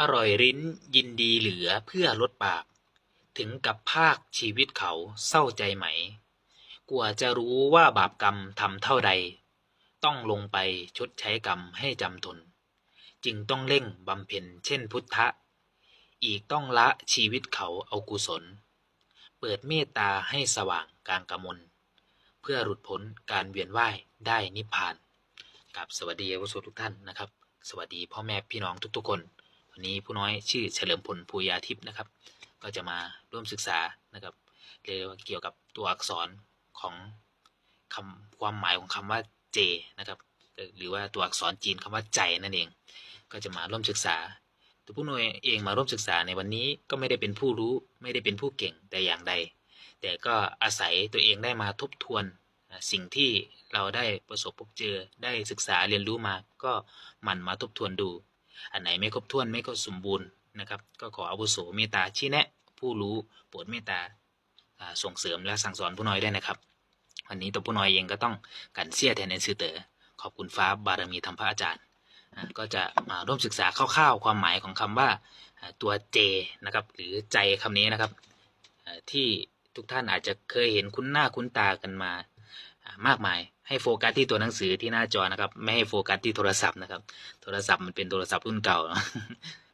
อร่อยลิ้นยินดีเหลือเพื่อลดปาก ถึงกับภาคชีวิตเขาเศร้าใจไหม กว่าจะรู้ว่าบาปกรรมทำเท่าใด ต้องลงไปชดใช้กรรมให้จำทน จึงต้องเร่งบำเพ็ญเช่นพุทธะ อีกต้องละชีวิตเขาเอากุศล เปิดเมตตาให้สว่างกลางกมลเพื่อหลุดพ้นการเวียนว่ายได้นิพพานกับสวัสดีอาวุโสทุกท่านนะครับ สวัสดีพ่อแม่พี่น้องทุกๆคน นี้ผู้น้อยชื่อเฉลิมพลภูยาทิพย์นะครับ ก็จะมาร่วมศึกษานะครับเรียกว่าเกี่ยวกับตัวอักษรของคำความหมายของคำว่าเจนะครับ หรือว่าตัวอักษรจีนคำว่าใจนั่นเอง ก็จะมาร่วมศึกษาตัวผู้น้อยเองมาร่วมศึกษาในวันนี้ก็ไม่ได้เป็นผู้รู้ไม่ได้เป็นผู้เก่งแต่อย่างใด แต่ก็อาศัยตัวเองได้มาทบทวนสิ่งที่เราได้ประสบพบเจอได้ศึกษาเรียนรู้มาก็หมันมาทบทวนดู อันไหนไม่ครบถ้วนไม่ครบสมบูรณ์นะครับ ก็ขออาวุโสเมตตาชี้แนะ ผู้รู้โปรดเมตตาอ่าส่งเสริมและสั่งสอนผู้น้อยได้นะครับ วันนี้ตัวผู้น้อยเองก็ต้องกันเสียแทนเอนซือเตอร์ขอบคุณฟ้าบารมีธรรมพระอาจารย์ ก็จะมาร่วมศึกษาคร่าวๆ ความหมายของคำว่าอ่าตัวเจนะครับ หรือใจคำนี้นะครับที่ทุกท่านอาจจะเคยเห็นคุ้นหน้าคุ้นตากันมา มากมาย ให้โฟกัสที่ตัวหนังสือที่หน้าจอนะครับ ไม่ให้โฟกัสที่โทรศัพท์นะครับ โทรศัพท์มันเป็นโทรศัพท์รุ่นเก่า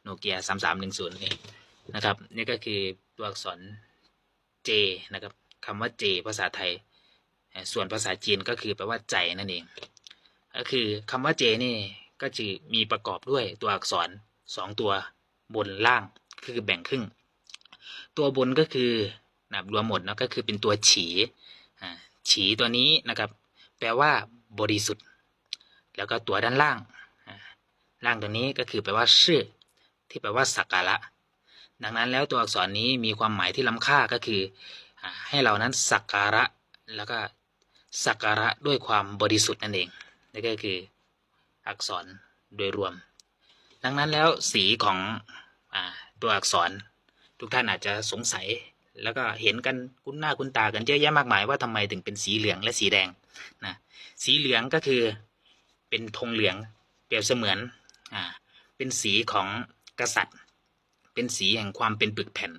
โนเกียสามสามหนึ่งศูนย์นี่นะครับ นี่ก็คือตัวอักษร J นะครับคำว่า J ภาษาไทย ส่วนภาษาจีนก็คือแปลว่าใจนั่นเอง ก็คือคำว่า J นี่ก็จะมีประกอบด้วยตัวอักษรสองตัวบนล่างคือแบ่งครึ่ง ตัวบนก็คือนะรวมหมดนะก็คือเป็นตัวฉี่ ฉีตัวนี้นะครับ แปลว่าบริสุทธิ์ แล้วก็ตัวด้านล่าง ล่างตัวนี้ก็คือแปลว่าชื่อ ที่แปลว่าสักการะ ดังนั้นแล้วตัวอักษรนี้มีความหมายที่ล้ำค่าก็คือ ให้เรานั้นสักการะ แล้วก็สักการะด้วยความบริสุทธิ์นั่นเองนี่ก็คืออักษรโดยรวม ดังนั้นแล้วสีของอตัวอักษรทุกท่านอาจจะสงสัย แล้วก็เห็นกันคุ้นหน้าคุ้นตากันเยอะแยะมากมายว่าทำไมถึงเป็นสีเหลืองและสีแดงนะสีเหลืองก็คือเป็นธงเหลืองเปรียบเสมือนอ่าเป็นสีของกษัตริย์ เป็นสีแห่งความเป็นปึกแผ่น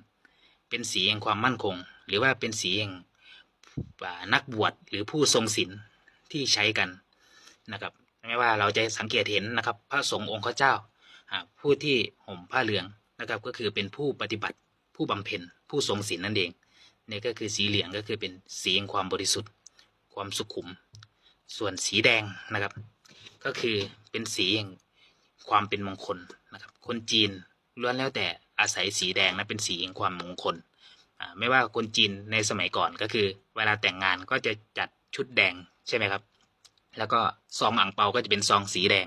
เป็นสีแห่งความมั่นคง หรือว่าเป็นสีแห่งนักบวชหรือผู้ทรงศีลที่ใช้กันนะครับไม่ว่าเราจะสังเกตเห็นนะครับ พระสงฆ์องค์ข้าเจ้าผู้ที่ห่มผ้าเหลืองนะครับก็คือเป็นผู้ปฏิบัติ ผู้บำเพ็ญผู้ทรงศีลนั่นเองนี่ก็คือสีเหลืองก็คือเป็นสีแห่งความบริสุทธิ์ ความสุขุม ส่วนสีแดงนะครับ ก็คือเป็นสีแห่งความเป็นมงคลนะครับ คนจีนล้วนแล้วแต่อาศัยสีแดงนะเป็นสีแห่งความมงคลอ่าไม่ว่าคนจีนในสมัยก่อนก็คือ เวลาแต่งงานก็จะจัดชุดแดงใช่ไหมครับ แล้วก็ซองอ่างเปาก็จะเป็นซองสีแดง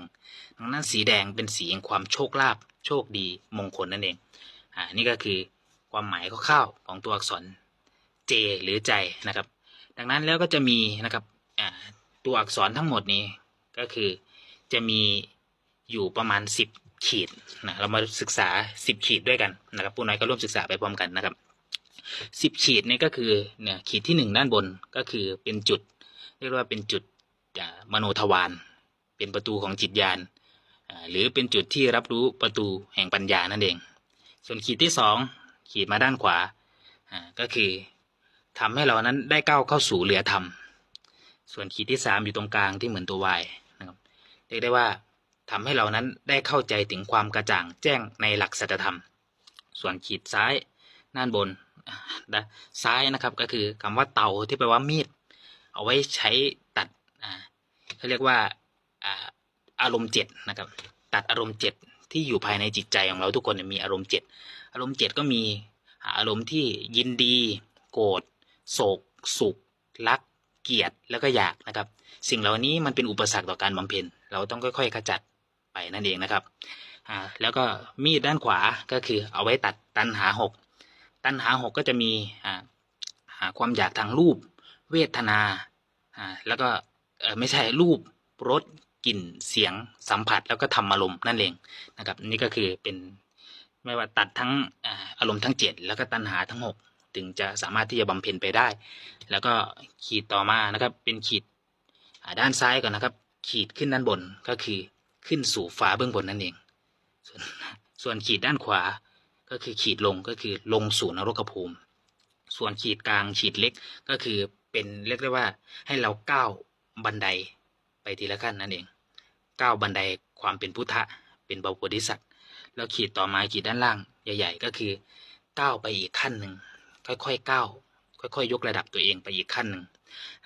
ดังนั้นสีแดงเป็นสีแห่งความโชคลาภโชคดีมงคลนั่นเองอ่านี่ก็คือ ความหมายคร่าวๆของตัวอักษร J หรือใจนะครับ ดังนั้นแล้วก็จะมีนะครับตัวอักษรทั้งหมดนี้ก็คือจะมีอยู่ประมาณ 10 ขีดนะเรามาศึกษา 10 ขีดด้วยกันนะครับผู้น้อยก็ร่วมศึกษาไปพร้อมกันนะครับ 10 ขีดนี่ก็คือเนี่ยขีดที่ 1 ด้านบนก็คือเป็นจุด เรียกว่าเป็นจุดมโนทวารเป็นประตูของจิตญาณหรือเป็นจุดที่รับรู้ประตูแห่งปัญญานั่นเอง ส่วนขีดที่2 ขีดมาด้านขวาก็คือทำให้เรานั้นได้ก้าวเข้าสู่เหลือธรรม ส่วนขีดที่ 3 อยู่ตรงกลางที่เหมือนตัววายนะครับเรียกได้ว่าทำให้เรานั้นได้เข้าใจถึงความกระจ่างแจ้งในหลักสัจธรรม ส่วนขีดซ้ายด้านบนซ้ายนะครับก็คือคำว่าเตาที่แปลว่ามีด เอาไว้ใช้ตัดเขาเรียกว่าอารมณ์เจ็ดนะครับตัดอารมณ์เจ็ดที่อยู่ภายในจิตใจของเราทุกคนมีอารมณ์เจ็ด อารมณ์เจ็ดก็มีอารมณ์ที่ยินดี โกรธโศก สุข รัก เกลียดแล้วก็อยากนะครับ สิ่งเหล่านี้มันเป็นอุปสรรคต่อการบำเพ็ญ เราต้องค่อยๆขจัดไปนั่นเองนะครับอ่าแล้วก็มีดด้านขวาก็คือเอาไว้ตัดตันหาหกตันหาหกก็จะมีอ่าความอยากทางรูป เวทนาอ่าแล้วก็เออไม่ใช่รูปรสกลิ่นเสียงสัมผัสแล้วก็ธรรมอารมณ์นั่นเองนะครับนี่ก็คือเป็น ไม่ว่าตัดทั้งอารมณ์ทั้งเจ็ดแล้วก็ตัณหาทั้งหกถึงจะสามารถที่จะบำเพ็ญไปได้ แล้วก็ขีดต่อมานะครับเป็นขีดด้านซ้ายก่อนนะครับ ขีดขึ้นด้านบนก็คือขึ้นสู่ฟ้าเบื้องบนนั่นเองส่วนส่วนขีดด้านขวาก็คือขีดลงก็คือลงสู่นรกภูมิ ส่วนขีดกลางขีดเล็กก็คือเป็นเรียกได้ว่าให้เราก้าวบันไดไปทีละขั้นนั่นเองก้าวบันไดความเป็นพุทธะเป็นบาโพธิสัตว์ แล้วขีดต่อมาขีดด้านล่างใหญ่ ๆ ก็คือก้าวไปอีกขั้นหนึ่งค่อยๆก้าวค่อยๆยกระดับตัวเองไปอีกขั้นหนึ่ง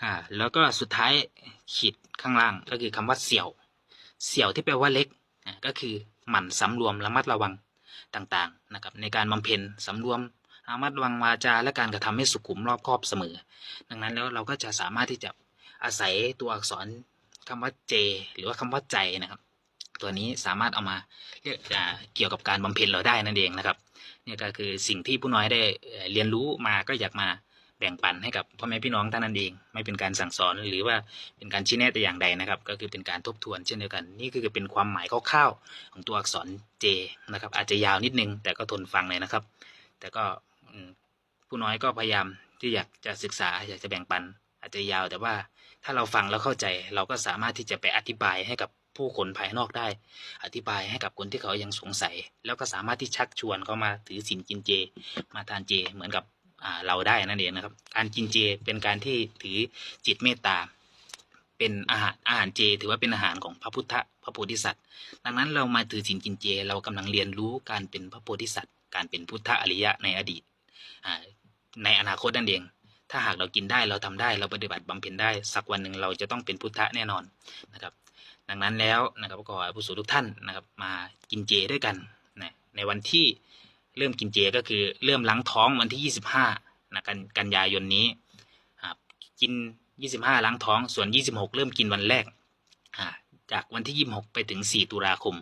อ่าแล้วก็สุดท้ายขีดข้างล่างก็คือคำว่าเสี่ยว เสี่ยวที่แปลว่าเล็กก็คือหมั่นสำรวมระมัดระวังต่างๆนะครับในการบำเพ็ญสำรวมระมัดระวังวาจาและการกระทำให้สุขุมรอบคอบเสมอ ดังนั้นแล้วเราก็จะสามารถที่จะอาศัยตัวอักษรคำว่าเจ หรือว่าคำว่าใจนะครับ ตัวนี้สามารถเอามาเรียกเกี่ยวกับการบำเพ็ญเราได้นั่นเองนะครับนี่ก็คือสิ่งที่ผู้น้อยได้เรียนรู้มาก็อยากมาแบ่งปันให้กับพ่อแม่พี่น้องท่านนั้นเอง ไม่เป็นการสั่งสอนหรือว่าเป็นการชี้แนะแต่อย่างใดนะครับ ก็คือเป็นการทบทวนเช่นเดียวกัน นี่คือเป็นความหมายคร่าวๆของตัวอักษรเจนะครับ อาจจะยาวนิดนึง แต่ก็ทนฟังเลยนะครับ แต่ก็ผู้น้อยก็พยายามที่อยากจะศึกษาอยากจะแบ่งปัน อาจจะยาวแต่ว่าถ้าเราฟังแล้วเข้าใจ เราก็สามารถที่จะไปอธิบายให้กับ ผู้คนภายนอกได้ อธิบายให้กับคนที่เขายังสงสัย แล้วก็สามารถที่ชักชวนเขามาถือศีลกินเจ มาทานเจเหมือนกับเราได้นั่นเองนะครับ การกินเจเป็นการที่ถือจิตเมตตา เป็นอาหารอาหารเจ ถือว่าเป็นอาหารของพระพุทธพระโพธิสัตว์ ดังนั้นเรามาถือศีลกินเจ เรากำลังเรียนรู้การเป็นพระโพธิสัตว์ การเป็นพุทธอริยะในอดีตในอนาคตนั่นเองถ้าหากเรากินได้เราทำได้เราปฏิบัติบำเพ็ญได้ สักวันหนึ่งเราจะต้องเป็นพุทธะแน่นอนนะครับ ดังนั้นแล้วนะครับก็ขอผู้สูงทุกท่านนะครับมากินเจด้วยกันนะในวันที่เริ่มกินเจก็คือเริ่มล้างท้องวันที่ 25นะกันกันยายนนี้อ่ากิน 25 ล้างท้องส่วน 26 เริ่มกินวันแรกจากวันที่ 26 ไปถึง 4 ตุลาคม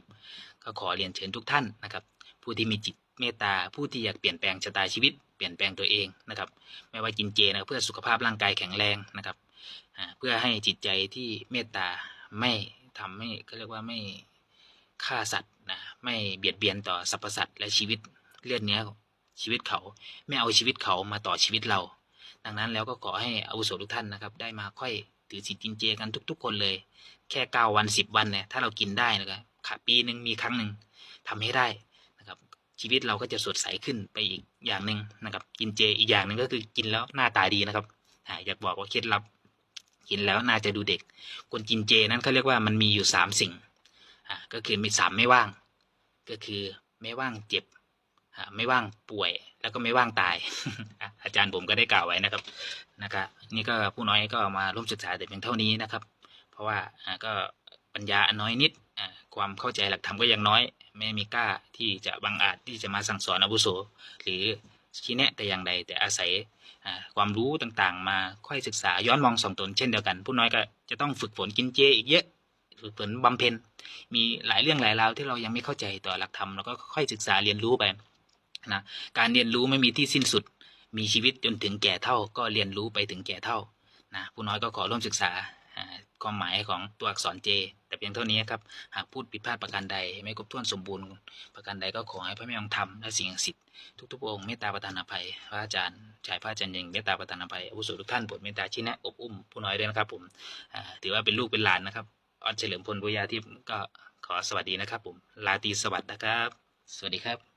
ก็ขอเรียนเชิญทุกท่านนะครับ ผู้ที่มีจิตเมตตาผู้ที่อยากเปลี่ยนแปลงชะตาชีวิตเปลี่ยนแปลงตัวเองนะครับ ไม่ว่ากินเจนะเพื่อสุขภาพร่างกายแข็งแรงนะครับเพื่อให้จิตใจที่เมตตา ไม่ทำให้เขาเรียกว่าไม่ฆ่าสัตว์นะไม่เบียดเบียนต่อสรรพสัตว์และชีวิตเลือดเนื้อชีวิตเขาไม่เอาชีวิตเขามาต่อชีวิตเรา ดังนั้นแล้วก็ขอให้อาวุโสทุกท่านนะครับ ได้มาค่อยถือศีลกินเจกันทุก ๆ คนเลย แค่เก้าวันสิบวันเนี่ยถ้าเรากินได้นะครับปีหนึ่งมีครั้งหนึ่งทำให้ได้นะครับ ชีวิตเราก็จะสดใสขึ้นไปอีกอย่างหนึ่งนะครับ กินเจอีกอย่างหนึ่งก็คือกินแล้วหน้าตาดีนะครับอยากบอกว่าเคล็ดลับ กินแล้วน่าจะดูเด็ก คนกินเจนั้นเขาเรียกว่ามันมีอยู่สามสิ่งอ่าก็คือมีสามไม่ว่าง ก็คือไม่ว่างเจ็บอ่าไม่ว่างป่วยแล้วก็ไม่ว่างตาย อาจารย์ผมก็ได้กล่าวไว้นะครับนะครับนี่ก็ผู้น้อยก็มาร่วมศึกษาแต่เพียงเท่านี้นะครับ เพราะว่าก็ปัญญาอน้อยนิดความเข้าใจหลักธรรมก็ยังน้อย ไม่มีกล้าที่จะบังอาจที่จะมาสั่งสอนอาวุโสหรือ ชี้แนะแต่อย่างใด แต่อาศัยความรู้ต่างๆ มาค่อยศึกษาย้อนมองสองตนเช่นเดียวกัน ผู้น้อยก็จะต้องฝึกฝนกินเจอีกเยอะฝึกฝนบำเพ็ญมีหลายเรื่องหลายราวที่เรายังไม่เข้าใจต่อหลักธรรมเราก็ค่อยศึกษาเรียนรู้ไปนะการเรียนรู้ไม่มีที่สิ้นสุด มีชีวิตจนถึงแก่เท่า ก็เรียนรู้ไปถึงแก่เท่านะผู้น้อยก็ขอร่วมศึกษา ความหมายของตัวอักษรเจแต่เพียงเท่านี้ครับ หากพูดผิดพลาดประการใด ไม่ครบถ้วนสมบูรณ์ประการใดก็ขอให้พระแม่องค์ธรรมและสิ่งศักดิ์สิทธิ์ทุกๆองค์เมตตาประทานอภัยพระอาจารย์ชายพระอาจารย์ยังเมตตาประทานอภัยอาวุโสทุกท่านโปรดเมตตาชี้แนะอบอุ้มผู้น้อยด้วยนะครับผมถือว่าเป็นลูกเป็นหลานนะครับออนเฉลิมพลบุญญาทิพย์ก็ขอสวัสดีนะครับผมลาตีสวัสดิ์นะครับ สวัสดีครับ